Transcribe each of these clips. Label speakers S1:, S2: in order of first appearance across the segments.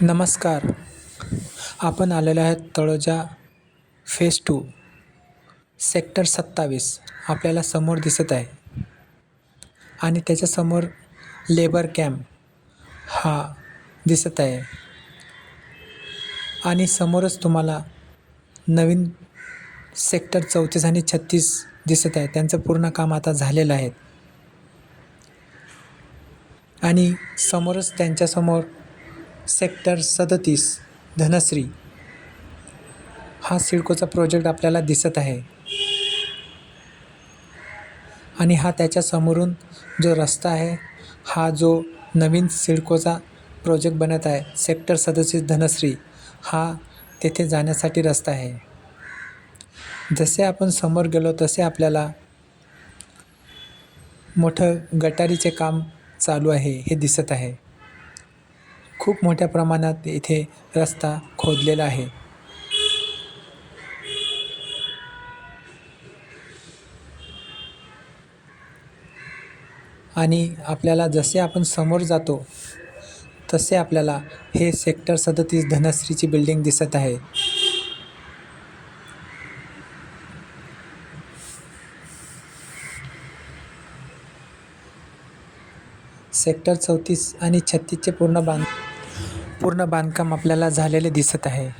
S1: नमस्कार. आपण आलेलो आहात तळोजा फेस टू सेक्टर सत्तावीस. आपल्याला समोर दिसत आहे. आणि त्याच्यासमोर लेबर कॅम्प हा दिसत आहे. आणि समोरच तुम्हाला नवीन सेक्टर चौतीस आणि छत्तीस दिसत आहे. त्यांचं पूर्ण काम आता झालेलं आहे. आणि समोरच त्यांच्यासमोर सेक्टर सदतीस धनश्री. हा सिडकोचा प्रोजेक्ट आपल्याला दिसत आहे. आणि हा त्याच्या समोरून जो रस्ता आहे हा जो नवीन सिडकोचा प्रोजेक्ट बनत आहे सेक्टर सदतीस धनश्री हा तेथे जाण्यासाठी रस्ता आहे. जसे आपण समोर गेलो तसे आपल्याला मोठं गटारीचे काम चालू आहे हे दिसत आहे. खूप मोठ्या प्रमाणात इथे रस्ता खोदलेला आहे. आणि आपल्याला जसे आपण समोर जातो तसे आपल्याला हे सेक्टर सदतीस धनश्रीची बिल्डिंग दिसत आहे. सेक्टर चौतीस आणि छत्तीसचे पूर्ण बांध पूर्ण बांधकाम आपल्याला झालेले दिसत आहे.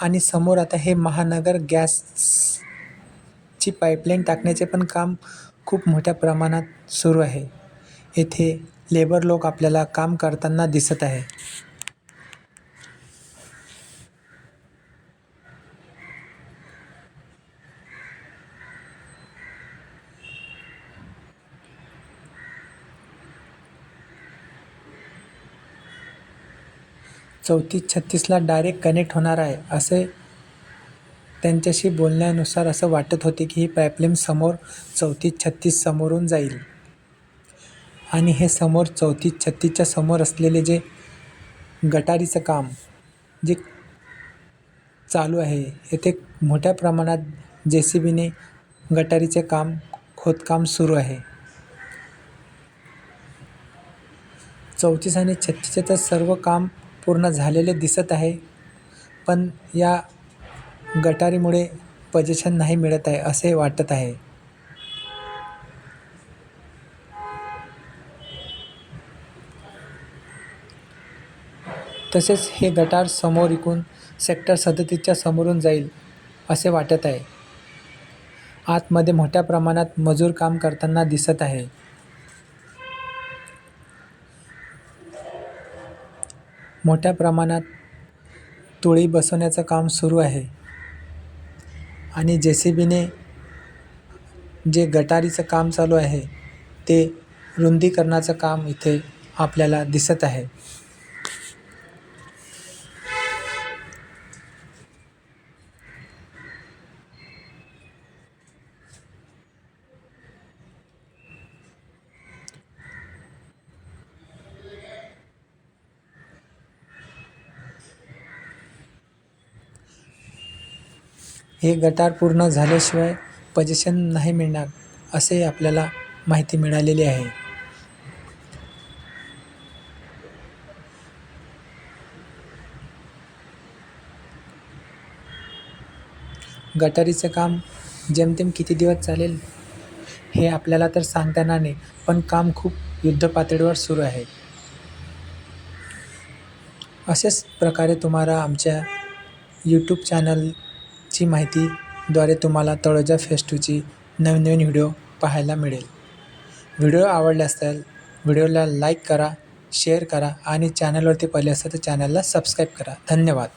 S1: आणि समोर आता हे महानगर गॅसची पाईपलाईन टाकण्याचे पण काम खूप मोठ्या प्रमाणात सुरू आहे. येथे लेबर लोक आपल्याला काम करताना दिसत आहे. चौतीस छत्तीसला डायरेक्ट कनेक्ट होणार आहे असे त्यांच्याशी बोलण्यानुसार असं वाटत होते की ही पाईपलाईन समोर चौतीस छत्तीस समोरून जाईल. आणि हे समोर चौतीस छत्तीसच्या समोर असलेले जे गटारीचं काम जे चालू आहे येथे मोठ्या प्रमाणात जे सी बीने गटारीचे काम खोदकाम सुरू आहे. चौतीस आणि छत्तीसचे तर सर्व काम पूर्ण झालेले दिसत आहे. पण या गटारीमुळे पजेशन नाही मिळत आहे असे वाटत आहे. तसेच हे गटार समोर इकून सेक्टर सदतीच्या समोरून जाईल असे वाटत आहे. आतमध्ये मोठ्या प्रमाणात मजूर काम करताना दिसत आहे. मोठ्या प्रमाणात तुळी बसवण्याचं काम सुरू आहे. आणि जे सी बीने जे गटारीचं काम चालू आहे ते रुंदीकरणाचं काम इथे आपल्याला दिसत आहे. हे गटार पूर्ण झाल्याशिवाय पजेशन नाही मिळणार असे आपल्याला माहिती मिळालेली आहे. गटारीचं काम जेमतेम किती दिवस चालेल हे आपल्याला तर सांगता येणार नाही पण काम खूप युद्धपातळीवर सुरू आहे. अशाच प्रकारे तुम्हाला आमच्या यूट्यूब ची माहितीद्वारे तुम्हाला तळोजा फेस्टूची नवीन नवीन व्हिडिओ पाहायला मिळेल. व्हिडिओ आवडले असतील व्हिडिओला लाईक करा शेअर करा आणि चॅनलवरती पहिले असेल तर चॅनलला सबस्क्राईब करा. धन्यवाद.